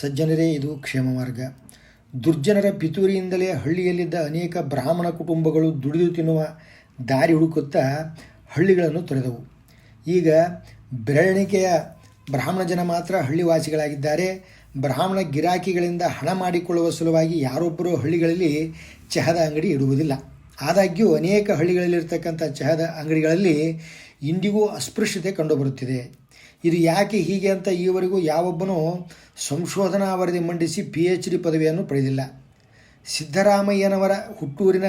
ಸಜ್ಜನರೇ, ಇದು ಕ್ಷೇಮ ಮಾರ್ಗ. ದುರ್ಜನರ ಪಿತೂರಿಯಿಂದಲೇ ಹಳ್ಳಿಯಲ್ಲಿದ್ದ ಅನೇಕ ಬ್ರಾಹ್ಮಣ ಕುಟುಂಬಗಳು ದುಡಿದು ತಿನ್ನುವ ದಾರಿ ಹುಡುಕುತ್ತಾ ಹಳ್ಳಿಗಳನ್ನು ತೊರೆದವು. ಈಗ ಬೆರಳಿಕೆಯ ಬ್ರಾಹ್ಮಣ ಜನ ಮಾತ್ರ ಹಳ್ಳಿವಾಸಿಗಳಾಗಿದ್ದಾರೆ. ಬ್ರಾಹ್ಮಣ ಗಿರಾಕಿಗಳಿಂದ ಹಣ ಮಾಡಿಕೊಳ್ಳುವ ಸಲುವಾಗಿ ಯಾರೊಬ್ಬರೂ ಹಳ್ಳಿಗಳಲ್ಲಿ ಚಹದ ಅಂಗಡಿ ಇಡುವುದಿಲ್ಲ. ಆದಾಗ್ಯೂ ಅನೇಕ ಹಳ್ಳಿಗಳಲ್ಲಿರ್ತಕ್ಕಂಥ ಚಹದ ಅಂಗಡಿಗಳಲ್ಲಿ ಇಂದಿಗೂ ಅಸ್ಪೃಶ್ಯತೆ ಕಂಡುಬರುತ್ತಿದೆ. ಇದು ಯಾಕೆ ಹೀಗೆ ಅಂತ ಈವರೆಗೂ ಯಾವೊಬ್ಬನೂ ಸಂಶೋಧನಾ ವರದಿ ಮಂಡಿಸಿ ಪಿ ಎಚ್ ಡಿ ಪದವಿಯನ್ನು ಪಡೆದಿಲ್ಲ. ಸಿದ್ದರಾಮಯ್ಯನವರ ಹುಟ್ಟೂರಿನ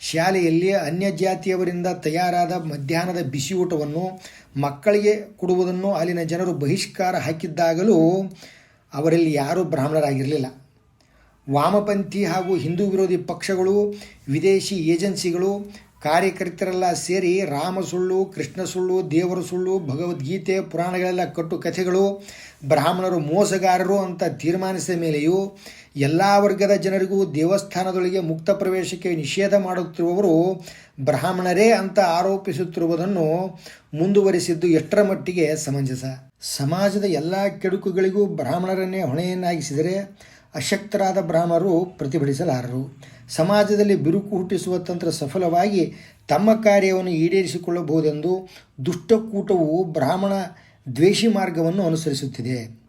ಶಾಲೆಯಲ್ಲಿ ಅನ್ಯ ಜಾತಿಯವರಿಂದ ತಯಾರಾದ ಮಧ್ಯಾಹ್ನದ ಬಿಸಿ ಊಟವನ್ನು ಮಕ್ಕಳಿಗೆ ಕೊಡುವುದನ್ನು ಅಲ್ಲಿನ ಜನರು ಬಹಿಷ್ಕಾರ ಹಾಕಿದ್ದಾಗಲೂ ಅವರಲ್ಲಿ ಯಾರೂ ಬ್ರಾಹ್ಮಣರಾಗಿರಲಿಲ್ಲ. ವಾಮಪಂಥಿ ಹಾಗೂ ಹಿಂದೂ ವಿರೋಧಿ ಪಕ್ಷಗಳು, ವಿದೇಶಿ ಏಜೆನ್ಸಿಗಳು ಕಾರ್ಯಕರ್ತರೆಲ್ಲ ಸೇರಿ ರಾಮ ಸುಳ್ಳು, ಕೃಷ್ಣ ಸುಳ್ಳು, ದೇವರ ಸುಳ್ಳು, ಭಗವದ್ಗೀತೆ, ಪುರಾಣಗಳೆಲ್ಲ ಕಟ್ಟು ಕಥೆಗಳು, ಬ್ರಾಹ್ಮಣರು ಮೋಸಗಾರರು ಅಂತ ತೀರ್ಮಾನಿಸಿದ ಮೇಲೆಯೂ ಎಲ್ಲ ವರ್ಗದ ಜನರಿಗೂ ದೇವಸ್ಥಾನದೊಳಗೆ ಮುಕ್ತ ಪ್ರವೇಶಕ್ಕೆ ನಿಷೇಧ ಮಾಡುತ್ತಿರುವವರು ಬ್ರಾಹ್ಮಣರೇ ಅಂತ ಆರೋಪಿಸುತ್ತಿರುವುದನ್ನು ಮುಂದುವರಿಸಿದ್ದು ಎಷ್ಟರ ಮಟ್ಟಿಗೆ ಸಮಂಜಸ. ಸಮಾಜದ ಎಲ್ಲ ಕೆಡುಕುಗಳಿಗೂ ಬ್ರಾಹ್ಮಣರನ್ನೇ ಹೊಣೆಯನ್ನಾಗಿಸಿದರೆ ಅಶಕ್ತರಾದ ಬ್ರಾಹ್ಮರು ಪ್ರತಿಭಟಿಸಲಾರರು. ಸಮಾಜದಲ್ಲಿ ಬಿರುಕು ಹುಟ್ಟಿಸುವ ತಂತ್ರ ಸಫಲವಾಗಿ ತಮ್ಮ ಕಾರ್ಯವನ್ನು ಈಡೇರಿಸಿಕೊಳ್ಳಬಹುದೆಂದು ದುಷ್ಟಕೂಟವು ಬ್ರಾಹ್ಮಣ ದ್ವೇಷಿ ಮಾರ್ಗವನ್ನು ಅನುಸರಿಸುತ್ತಿದೆ.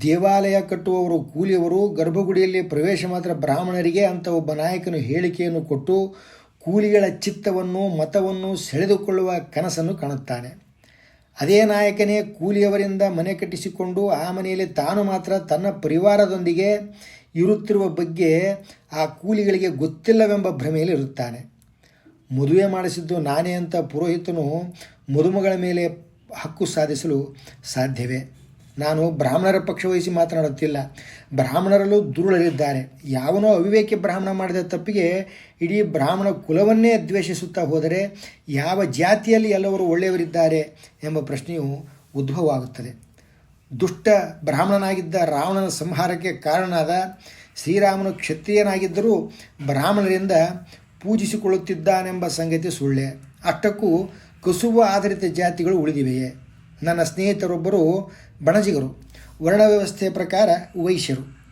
ದೇವಾಲಯ ಕಟ್ಟುವವರು ಕೂಲಿಯವರು ಗರ್ಭಗುಡಿಯಲ್ಲಿ ಪ್ರವೇಶ ಮಾತ್ರ ಬ್ರಾಹ್ಮಣರಿಗೆ ಅಂತ ಒಬ್ಬ ನಾಯಕನು ಹೇಳಿಕೆಯನ್ನು ಕೊಟ್ಟು ಕೂಲಿಗಳ ಚಿತ್ತವನ್ನು, ಮತವನ್ನು ಸೆಳೆದುಕೊಳ್ಳುವ ಕನಸನ್ನು ಕಾಣುತ್ತಾನೆ. ಅದೇ ನಾಯಕನೇ ಕೂಲಿಯವರಿಂದ ಮನೆ ಕಟ್ಟಿಸಿಕೊಂಡು ಆ ಮನೆಯಲ್ಲಿ ತಾನು ಮಾತ್ರ ತನ್ನ ಪರಿವಾರದೊಂದಿಗೆ ಇರುತ್ತಿರುವ ಬಗ್ಗೆ ಆ ಕೂಲಿಗಳಿಗೆ ಗೊತ್ತಿಲ್ಲವೆಂಬ ಭ್ರಮೆಯಲ್ಲಿ ಇರುತ್ತಾನೆ. ಮದುವೆ ಮಾಡಿಸಿದ್ದು ನಾನೇ ಅಂತ ಪುರೋಹಿತನು ಮದುಮಗಳ ಮೇಲೆ ಹಕ್ಕು ಸಾಧಿಸಲು ಸಾಧ್ಯವೇ? ನಾನು ಬ್ರಾಹ್ಮಣರ ಪಕ್ಷ ವಹಿಸಿ ಮಾತನಾಡುತ್ತಿಲ್ಲ. ಬ್ರಾಹ್ಮಣರಲ್ಲೂ ದುರುಳಲಿದ್ದಾರೆ ಯಾವನೋ ಅವಿವೇಕಿ ಬ್ರಾಹ್ಮಣ ಮಾಡಿದ ತಪ್ಪಿಗೆ ಇಡೀ ಬ್ರಾಹ್ಮಣ ಕುಲವನ್ನೇ ದ್ವೇಷಿಸುತ್ತಾ ಹೋದರೆ ಯಾವ ಜಾತಿಯಲ್ಲಿ ಎಲ್ಲವರು ಒಳ್ಳೆಯವರಿದ್ದಾರೆ ಎಂಬ ಪ್ರಶ್ನೆಯು ಉದ್ಭವವಾಗುತ್ತದೆ. ದುಷ್ಟ ಬ್ರಾಹ್ಮಣನಾಗಿದ್ದ ರಾವಣನ ಸಂಹಾರಕ್ಕೆ ಕಾರಣನಾದ ಶ್ರೀರಾಮನು ಕ್ಷತ್ರಿಯನಾಗಿದ್ದರೂ ಬ್ರಾಹ್ಮಣರಿಂದ ಪೂಜಿಸಿಕೊಳ್ಳುತ್ತಿದ್ದಾನೆಂಬ ಸಂಗತಿ ಸುಳ್ಳೆ. ಅಷ್ಟಕ್ಕೂ ಕಸುಬು ಆಧಾರಿತ ಜಾತಿಗಳು ಉಳಿದಿವೆಯೇ? ನನ್ನ ಸ್ನೇಹಿತರೊಬ್ಬರು ಬಣಜಿಗರು. ವರ್ಣ ವ್ಯವಸ್ಥೆಯ ಪ್ರಕಾರ ವೈಶ್ಯರು.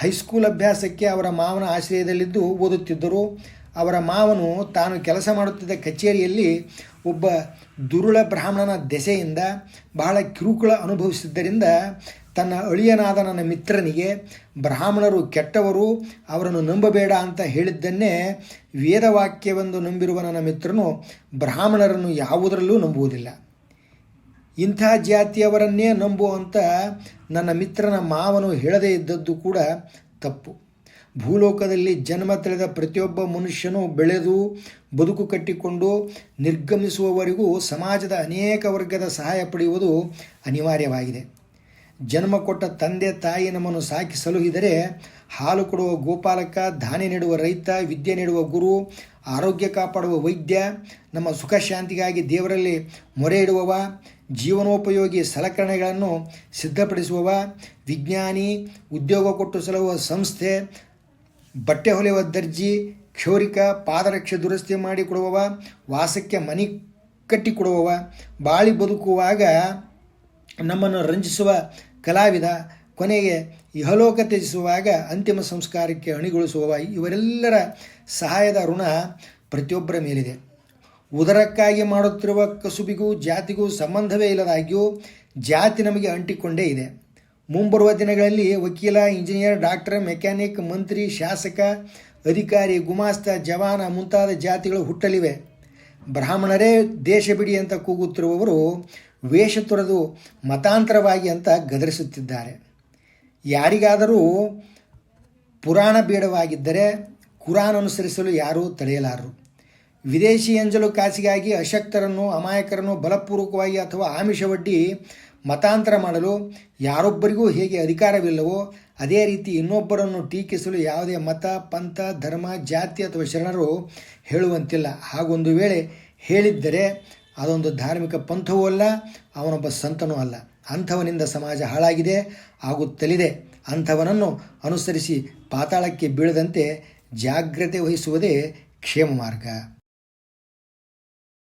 ಹೈಸ್ಕೂಲ್ ಅಭ್ಯಾಸಕ್ಕೆ ಅವರ ಮಾವನ ಆಶ್ರಯದಲ್ಲಿದ್ದು ಓದುತ್ತಿದ್ದರು. ಅವರ ಮಾವನು ತಾನು ಕೆಲಸ ಮಾಡುತ್ತಿದ್ದ ಕಚೇರಿಯಲ್ಲಿ ಒಬ್ಬ ದುರುಳ ಬ್ರಾಹ್ಮಣನ ದೆಸೆಯಿಂದ ಬಹಳ ಕಿರುಕುಳ ಅನುಭವಿಸಿದ್ದರಿಂದ ತನ್ನ ಅಳಿಯನಾದ ನನ್ನ ಮಿತ್ರನಿಗೆ ಬ್ರಾಹ್ಮಣರು ಕೆಟ್ಟವರು, ಅವರನ್ನು ನಂಬಬೇಡ ಅಂತ ಹೇಳಿದ್ದನ್ನೇ ವೇದವಾಕ್ಯವೆಂದು ನಂಬಿರುವ ನನ್ನ ಮಿತ್ರನು ಬ್ರಾಹ್ಮಣರನ್ನು ಯಾವುದರಲ್ಲೂ ನಂಬುವುದಿಲ್ಲ. ಇಂಥ ಜಾತಿಯವರನ್ನೇ ನಂಬುವಂಥ ನನ್ನ ಮಿತ್ರನ ಮಾವನು ಹೇಳದೇ ಇದ್ದದ್ದು ಕೂಡ ತಪ್ಪು. ಭೂಲೋಕದಲ್ಲಿ ಜನ್ಮ ತಳೆದ ಪ್ರತಿಯೊಬ್ಬ ಮನುಷ್ಯನು ಬೆಳೆದು, ಬದುಕು ಕಟ್ಟಿಕೊಂಡು, ನಿರ್ಗಮಿಸುವವರೆಗೂ ಸಮಾಜದ ಅನೇಕ ವರ್ಗದ ಸಹಾಯ ಪಡೆಯುವುದು ಅನಿವಾರ್ಯವಾಗಿದೆ. ಜನ್ಮ ಕೊಟ್ಟ ತಂದೆ ತಾಯಿ ನಮ್ಮನ್ನು ಸಾಕಿ ಸಲುಹಿದರೆ ಹಾಲು ಕೊಡುವ ಗೋಪಾಲಕ ಧಾನ್ಯ ನೀಡುವ ರೈತ, ವಿದ್ಯೆ ನೀಡುವ ಗುರು ಆರೋಗ್ಯ ಕಾಪಾಡುವ ವೈದ್ಯ, ನಮ್ಮ ಸುಖ ಶಾಂತಿಗಾಗಿ ದೇವರಲ್ಲಿ ಮೊರೆ ಇಡುವವ, ಜೀವನೋಪಯೋಗಿ ಸಲಕರಣೆಗಳನ್ನು ಸಿದ್ಧಪಡಿಸುವವ, ವಿಜ್ಞಾನಿ, ಉದ್ಯೋಗ ಕೊಟ್ಟು ಸಲುವ ಸಂಸ್ಥೆ, ಬಟ್ಟೆ ಹೊಲೆಯುವ ದರ್ಜಿ, ಕ್ಷೌರಿಕ, ಪಾದರಕ್ಷೆ ದುರಸ್ತಿ ಮಾಡಿಕೊಡುವವ, ವಾಸಕ್ಕೆ ಮನೆ ಕಟ್ಟಿಕೊಡುವವ, ಬಾಳಿ ಬದುಕುವಾಗ ನಮ್ಮನ್ನು ರಂಜಿಸುವ ಕಲಾವಿದ ಕೊನೆಗೆ ಇಹಲೋಕ ತ್ಯಜಿಸುವಾಗ ಅಂತಿಮ ಸಂಸ್ಕಾರಕ್ಕೆ ಅಣಿಗೊಳಿಸುವ ಇವರೆಲ್ಲರ ಸಹಾಯದ ಋಣ ಪ್ರತಿಯೊಬ್ಬರ ಮೇಲಿದೆ. ಉದರಕ್ಕಾಗಿ ಮಾಡುತ್ತಿರುವ ಕಸುಬಿಗೂ ಜಾತಿಗೂ ಸಂಬಂಧವೇ ಇಲ್ಲದಾಗ್ಯೂ ಜಾತಿ ನಮಗೆ ಅಂಟಿಕೊಂಡೇ ಇದೆ. ಮುಂಬರುವ ದಿನಗಳಲ್ಲಿ ವಕೀಲ, ಇಂಜಿನಿಯರ್, ಡಾಕ್ಟರ್, ಮೆಕ್ಯಾನಿಕ್, ಮಂತ್ರಿ, ಶಾಸಕ, ಅಧಿಕಾರಿ, ಗುಮಾಸ್ತ, ಜವಾನ ಮುಂತಾದ ಜಾತಿಗಳು ಹುಟ್ಟಲಿವೆ. ಬ್ರಾಹ್ಮಣರೇ ದೇಶ ಬಿಡಿ ಅಂತ ಕೂಗುತ್ತಿರುವವರು ವೇಷ ತೊರೆದು ಮತಾಂತರವಾಗಿ ಅಂತ ಗದರಿಸುತ್ತಿದ್ದಾರೆ. ಯಾರಿಗಾದರೂ ಪುರಾಣ ಬೇಡವಾಗಿದ್ದರೆ ಕುರಾನ್ ಅನುಸರಿಸಲು ಯಾರೂ ತಡೆಯಲಾರರು. ವಿದೇಶಿ ಎಂಜಲು ಕಾಸಿಗಾಗಿ ಅಶಕ್ತರನ್ನು, ಅಮಾಯಕರನ್ನು ಬಲಪೂರ್ವಕವಾಗಿ ಅಥವಾ ಆಮಿಷವಡ್ಡಿ ಮತಾಂತರ ಮಾಡಲು ಯಾರೊಬ್ಬರಿಗೂ ಹೇಗೆ ಅಧಿಕಾರವಿಲ್ಲವೋ ಅದೇ ರೀತಿ ಇನ್ನೊಬ್ಬರನ್ನು ಟೀಕಿಸಲು ಯಾವುದೇ ಮತ, ಪಂಥ, ಧರ್ಮ, ಜಾತಿ ಅಥವಾ ಶರಣರು ಹೇಳುವಂತಿಲ್ಲ. ಹಾಗೊಂದು ವೇಳೆ ಹೇಳಿದ್ದರೆ ಅದೊಂದು ಧಾರ್ಮಿಕ ಪಂಥವೂ ಅಲ್ಲ, ಅವನೊಬ್ಬ ಸಂತನೂ ಅಲ್ಲ. ಅಂಥವನಿಂದ ಸಮಾಜ ಹಾಳಾಗಿದೆ ಆಗುತ್ತಲಿದೆ. ಅಂಥವನನ್ನು ಅನುಸರಿಸಿ ಪಾತಾಳಕ್ಕೆ ಬೀಳದಂತೆ ಜಾಗ್ರತೆ ವಹಿಸುವುದೇ ಕ್ಷೇಮ ಮಾರ್ಗ.